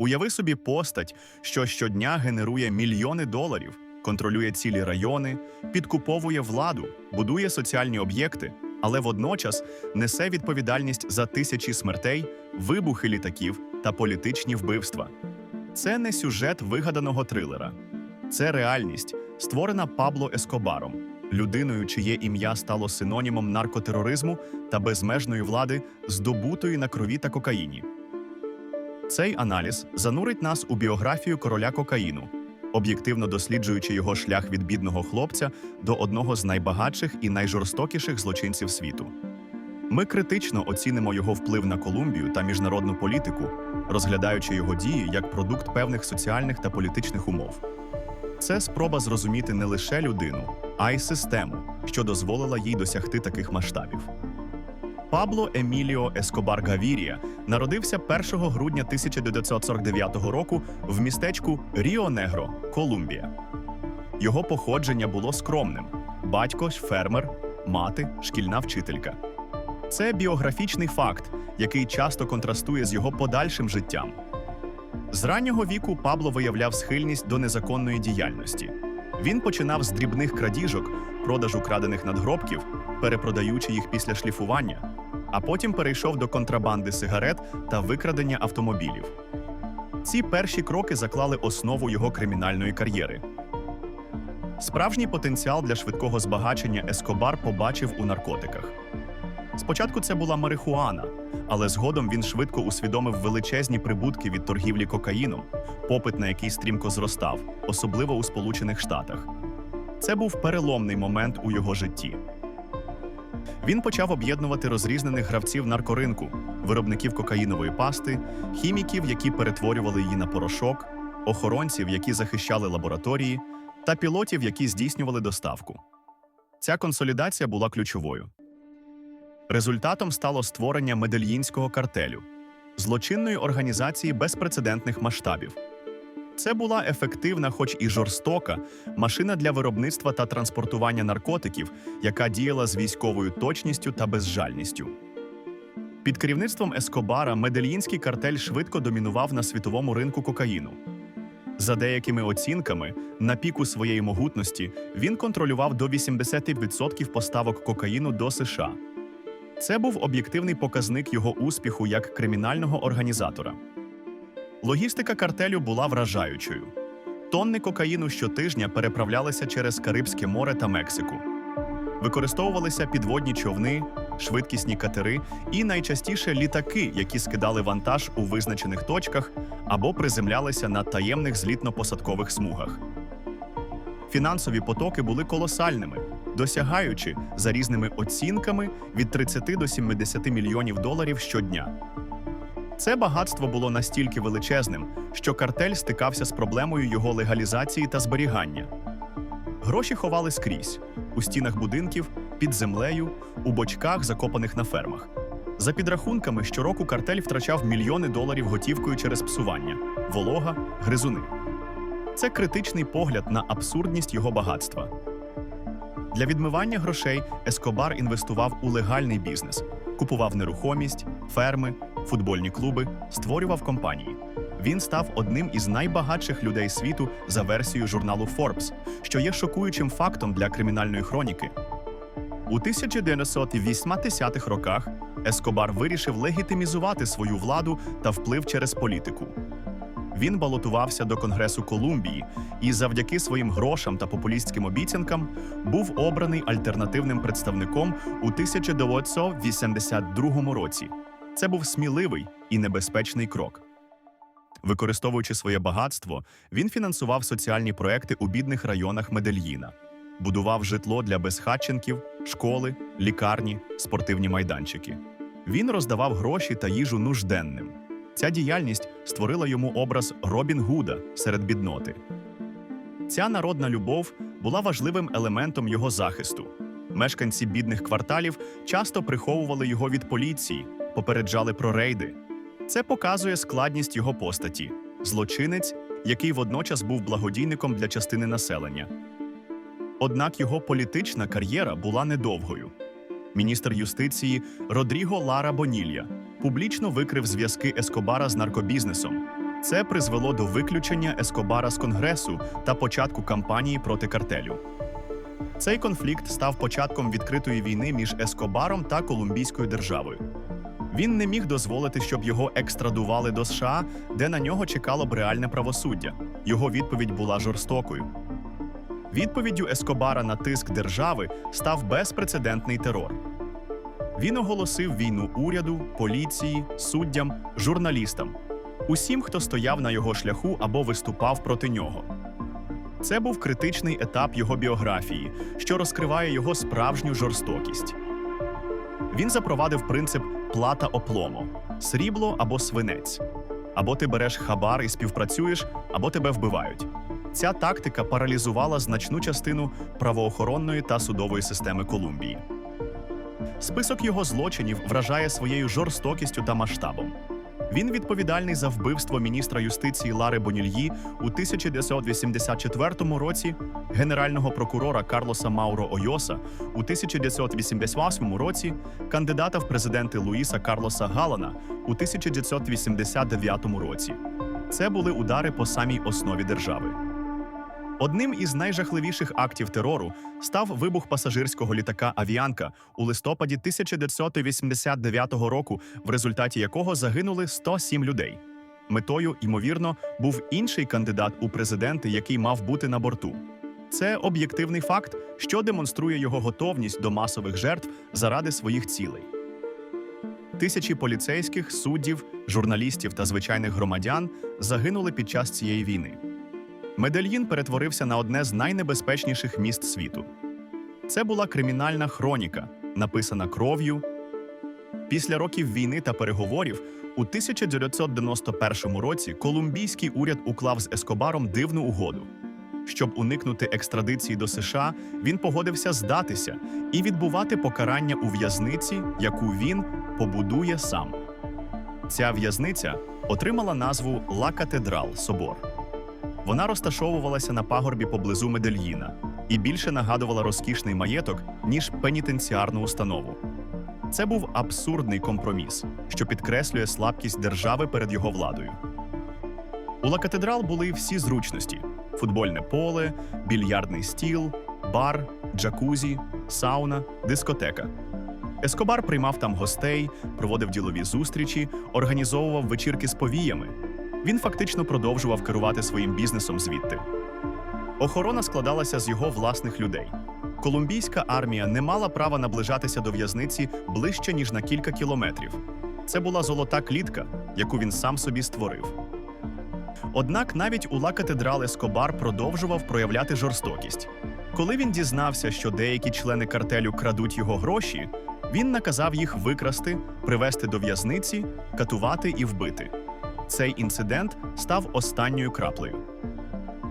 Уяви собі постать, що щодня генерує мільйони доларів, контролює цілі райони, підкуповує владу, будує соціальні об'єкти, але водночас несе відповідальність за тисячі смертей, вибухи літаків та політичні вбивства. Це не сюжет вигаданого трилера, це реальність, створена Пабло Ескобаром, людиною, чиє ім'я стало синонімом наркотероризму та безмежної влади, здобутої на крові та кокаїні. Цей аналіз занурить нас у біографію короля кокаїну, об'єктивно досліджуючи його шлях від бідного хлопця до одного з найбагатших і найжорстокіших злочинців світу. Ми критично оцінимо його вплив на Колумбію та міжнародну політику, розглядаючи його дії як продукт певних соціальних та політичних умов. Це спроба зрозуміти не лише людину, а й систему, що дозволила їй досягти таких масштабів. Пабло Еміліо Ескобар Гавірія народився 1 грудня 1949 року в містечку Ріо-Негро, Колумбія. Його походження було скромним: батько фермер, мати шкільна вчителька. Це біографічний факт, який часто контрастує з його подальшим життям. З раннього віку Пабло виявляв схильність до незаконної діяльності. Він починав з дрібних крадіжок, продажу крадених надгробків, перепродаючи їх після шліфування, а потім перейшов до контрабанди сигарет та викрадення автомобілів. Ці перші кроки заклали основу його кримінальної кар'єри. Справжній потенціал для швидкого збагачення Ескобар побачив у наркотиках. Спочатку це була марихуана, але згодом він швидко усвідомив величезні прибутки від торгівлі кокаїном, попит на який стрімко зростав, особливо у Сполучених Штатах. Це був переломний момент у його житті. Він почав об'єднувати розрізнених гравців наркоринку, виробників кокаїнової пасти, хіміків, які перетворювали її на порошок, охоронців, які захищали лабораторії, та пілотів, які здійснювали доставку. Ця консолідація була ключовою. Результатом стало створення медельїнського картелю злочинної організації безпрецедентних масштабів. Це була ефективна, хоч і жорстока, машина для виробництва та транспортування наркотиків, яка діяла з військовою точністю та безжальністю. Під керівництвом Ескобара медельїнський картель швидко домінував на світовому ринку кокаїну. За деякими оцінками, на піку своєї могутності він контролював до 80% поставок кокаїну до США. Це був об'єктивний показник його успіху як кримінального організатора. Логістика картелю була вражаючою. Тонни кокаїну щотижня переправлялися через Карибське море та Мексику. Використовувалися підводні човни, швидкісні катери і найчастіше літаки, які скидали вантаж у визначених точках або приземлялися на таємних злітно-посадкових смугах. Фінансові потоки були колосальними, досягаючи за різними оцінками від 30 до 70 мільйонів доларів щодня. Це багатство було настільки величезним, що картель стикався з проблемою його легалізації та зберігання. Гроші ховали скрізь у стінах будинків, під землею, у бочках, закопаних на фермах. За підрахунками, щороку картель втрачав мільйони доларів готівкою через псування, волога, гризуни. Це критичний погляд на абсурдність його багатства. Для відмивання грошей Ескобар інвестував у легальний бізнес, купував нерухомість, ферми, футбольні клуби, створював компанії. Він став одним із найбагатших людей світу за версією журналу Forbes, що є шокуючим фактом для кримінальної хроніки. У 1980-х роках Ескобар вирішив легітимізувати свою владу та вплив через політику. Він балотувався до Конгресу Колумбії і завдяки своїм грошам та популістським обіцянкам був обраний альтернативним представником у 1982 році. Це був сміливий і небезпечний крок. Використовуючи своє багатство, він фінансував соціальні проекти у бідних районах Медельїна, будував житло для безхатченків, школи, лікарні, спортивні майданчики. Він роздавав гроші та їжу нужденним. Ця діяльність створила йому образ Робін Гуда серед бідноти. Ця народна любов була важливим елементом його захисту. Мешканці бідних кварталів часто приховували його від поліції, попереджали про рейди. Це показує складність його постаті злочинець, який водночас був благодійником для частини населення. Однак його політична кар'єра була недовгою. Міністр юстиції Родріго Лара Бонілья публічно викрив зв'язки Ескобара з наркобізнесом. Це призвело до виключення Ескобара з Конгресу та початку кампанії проти картелю. Цей конфлікт став початком відкритої війни між Ескобаром та Колумбійською державою. Він не міг дозволити, щоб його екстрадували до США, де на нього чекало б реальне правосуддя. Його відповідь була жорстокою. Відповіддю Ескобара на тиск держави став безпрецедентний терор. Він оголосив війну уряду, поліції, суддям, журналістам, усім, хто стояв на його шляху або виступав проти нього. Це був критичний етап його біографії, що розкриває його справжню жорстокість. Він запровадив принцип плата опломо срібло або свинець. Або ти береш хабар і співпрацюєш, або тебе вбивають. Ця тактика паралізувала значну частину правоохоронної та судової системи Колумбії. Список його злочинів вражає своєю жорстокістю та масштабом. Він відповідальний за вбивство міністра юстиції Лари Бонільї у 1984 році, генерального прокурора Карлоса Мауро Ойоса у 1988 році, кандидата в президенти Луїса Карлоса Галана у 1989 році. Це були удари по самій основі держави. Одним із найжахливіших актів терору став вибух пасажирського літака Авіанка у листопаді 1989 року, в результаті якого загинули 107 людей. Метою, ймовірно, був інший кандидат у президенти, який мав бути на борту. Це об'єктивний факт, що демонструє його готовність до масових жертв заради своїх цілей. Тисячі поліцейських, суддів, журналістів та звичайних громадян загинули під час цієї війни. Медельїн перетворився на одне з найнебезпечніших міст світу. Це була кримінальна хроніка, написана кров'ю. Після років війни та переговорів у 1991 році колумбійський уряд уклав з Ескобаром дивну угоду. Щоб уникнути екстрадиції до США, він погодився здатися і відбувати покарання у в'язниці, яку він побудує сам. Ця в'язниця отримала назву Ла Катедрал Собор. Вона розташовувалася на пагорбі поблизу Медельїна і більше нагадувала розкішний маєток, ніж пенітенціарну установу. Це був абсурдний компроміс, що підкреслює слабкість держави перед його владою. У Ла Катедрал були всі зручності: футбольне поле, більярдний стіл, бар, джакузі, сауна, дискотека. Ескобар приймав там гостей, проводив ділові зустрічі, організовував вечірки з повіями. Він фактично продовжував керувати своїм бізнесом звідти. Охорона складалася з його власних людей. Колумбійська армія не мала права наближатися до в'язниці ближче ніж на кілька кілометрів. Це була золота клітка, яку він сам собі створив. Однак навіть у Ла Катедрал Ескобар продовжував проявляти жорстокість. Коли він дізнався, що деякі члени картелю крадуть його гроші, він наказав їх викрасти, привести до в'язниці, катувати і вбити. Цей інцидент став останньою краплею.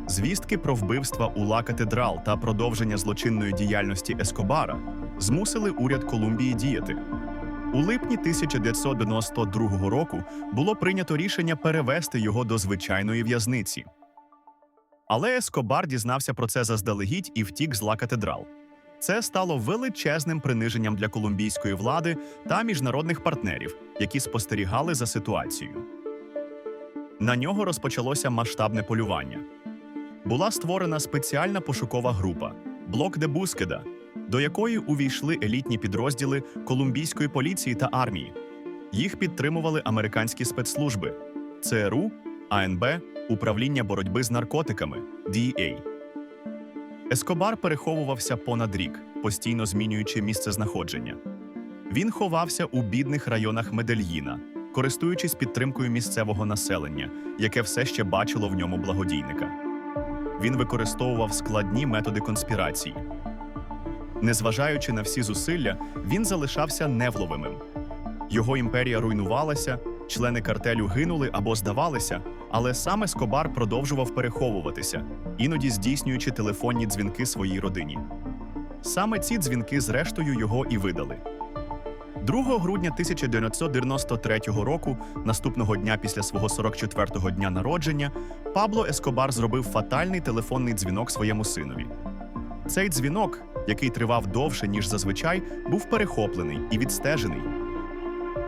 Звістки про вбивства у Ла Катедрал та продовження злочинної діяльності Ескобара змусили уряд Колумбії діяти. У липні 1992 року було прийнято рішення перевести його до звичайної в'язниці. Але Ескобар дізнався про це заздалегідь і втік з Ла Катедрал. Це стало величезним приниженням для колумбійської влади та міжнародних партнерів, які спостерігали за ситуацією. На нього розпочалося масштабне полювання. Була створена спеціальна пошукова група Блок де Бускеда, до якої увійшли елітні підрозділи колумбійської поліції та армії. Їх підтримували американські спецслужби ЦРУ, АНБ, Управління боротьби з наркотиками DEA. Ескобар переховувався понад рік, постійно змінюючи місце знаходження. Він ховався у бідних районах Медельїна, користуючись підтримкою місцевого населення, яке все ще бачило в ньому благодійника. Він використовував складні методи конспірації. Незважаючи на всі зусилля, він залишався невловимим. Його імперія руйнувалася, члени картелю гинули або здавалися, але саме Скобар продовжував переховуватися, іноді здійснюючи телефонні дзвінки своїй родині. Саме ці дзвінки, зрештою, його і видали. 2 грудня 1993 року, наступного дня після свого 44-го дня народження, Пабло Ескобар зробив фатальний телефонний дзвінок своєму синові. Цей дзвінок, який тривав довше, ніж зазвичай, був перехоплений і відстежений.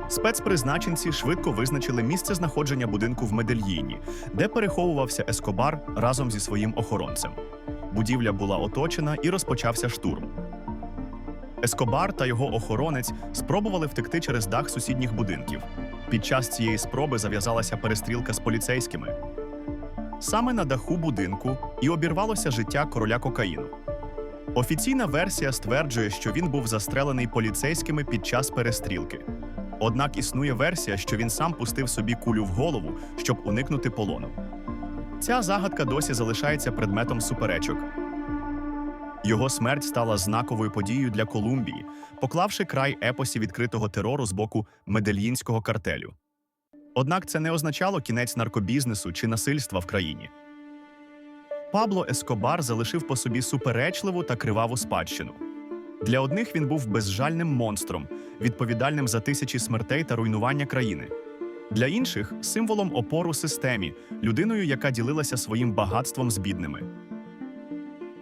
Спецпризначенці швидко визначили місце знаходження будинку в Медельїні, де переховувався Ескобар разом зі своїм охоронцем. Будівля була оточена і розпочався штурм. Ескобар та його охоронець спробували втекти через дах сусідніх будинків. Під час цієї спроби зав'язалася перестрілка з поліцейськими. Саме на даху будинку і обірвалося життя короля кокаїну. Офіційна версія стверджує, що він був застрелений поліцейськими під час перестрілки. Однак існує версія, що він сам пустив собі кулю в голову, щоб уникнути полону. Ця загадка досі залишається предметом суперечок. Його смерть стала знаковою подією для Колумбії, поклавши край епосі відкритого терору з боку медельїнського картелю. Однак це не означало кінець наркобізнесу чи насильства в країні. Пабло Ескобар залишив по собі суперечливу та криваву спадщину. Для одних він був безжальним монстром, відповідальним за тисячі смертей та руйнування країни. Для інших символом опору системі, людиною, яка ділилася своїм багатством з бідними.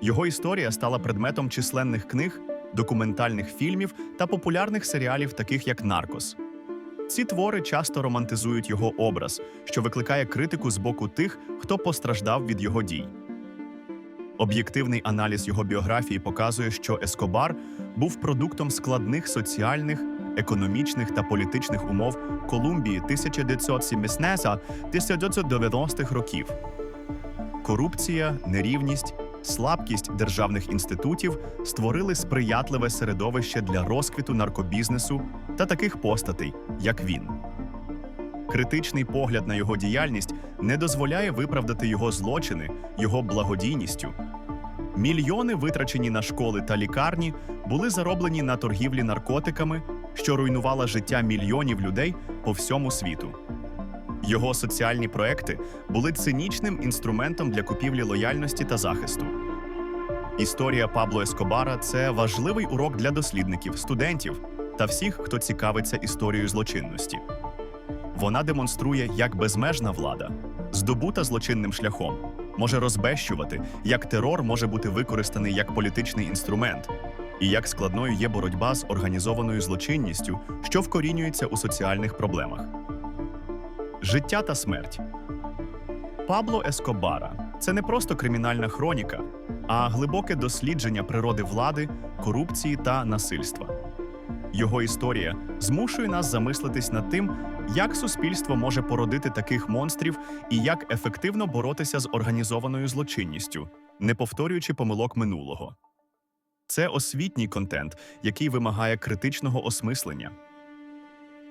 Його історія стала предметом численних книг, документальних фільмів та популярних серіалів, таких як Наркос. Ці твори часто романтизують його образ, що викликає критику з боку тих, хто постраждав від його дій. Об'єктивний аналіз його біографії показує, що Ескобар був продуктом складних соціальних, економічних та політичних умов Колумбії 1970-1990-х років. Корупція, нерівність, слабкість державних інститутів створили сприятливе середовище для розквіту наркобізнесу та таких постатей, як він. Критичний погляд на його діяльність не дозволяє виправдати його злочини, його благодійністю. Мільйони, витрачені на школи та лікарні, були зароблені на торгівлі наркотиками, що руйнувала життя мільйонів людей по всьому світу. Його соціальні проекти були цинічним інструментом для купівлі лояльності та захисту. Історія Пабло Ескобара це важливий урок для дослідників, студентів та всіх, хто цікавиться історією злочинності. Вона демонструє, як безмежна влада, здобута злочинним шляхом, може розбещувати, як терор може бути використаний як політичний інструмент, і як складною є боротьба з організованою злочинністю, що вкорінюється у соціальних проблемах. Життя та смерть Пабло Ескобара це не просто кримінальна хроніка, а глибоке дослідження природи влади, корупції та насильства. Його історія змушує нас замислитись над тим, як суспільство може породити таких монстрів і як ефективно боротися з організованою злочинністю, не повторюючи помилок минулого. Це освітній контент, який вимагає критичного осмислення.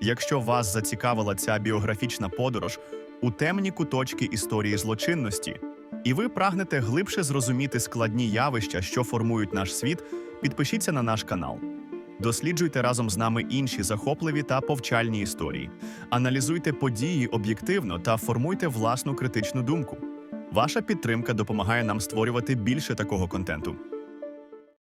Якщо вас зацікавила ця біографічна подорож у темні куточки історії злочинності, і ви прагнете глибше зрозуміти складні явища, що формують наш світ, підпишіться на наш канал. Досліджуйте разом з нами інші захопливі та повчальні історії, аналізуйте події об'єктивно та формуйте власну критичну думку. Ваша підтримка допомагає нам створювати більше такого контенту.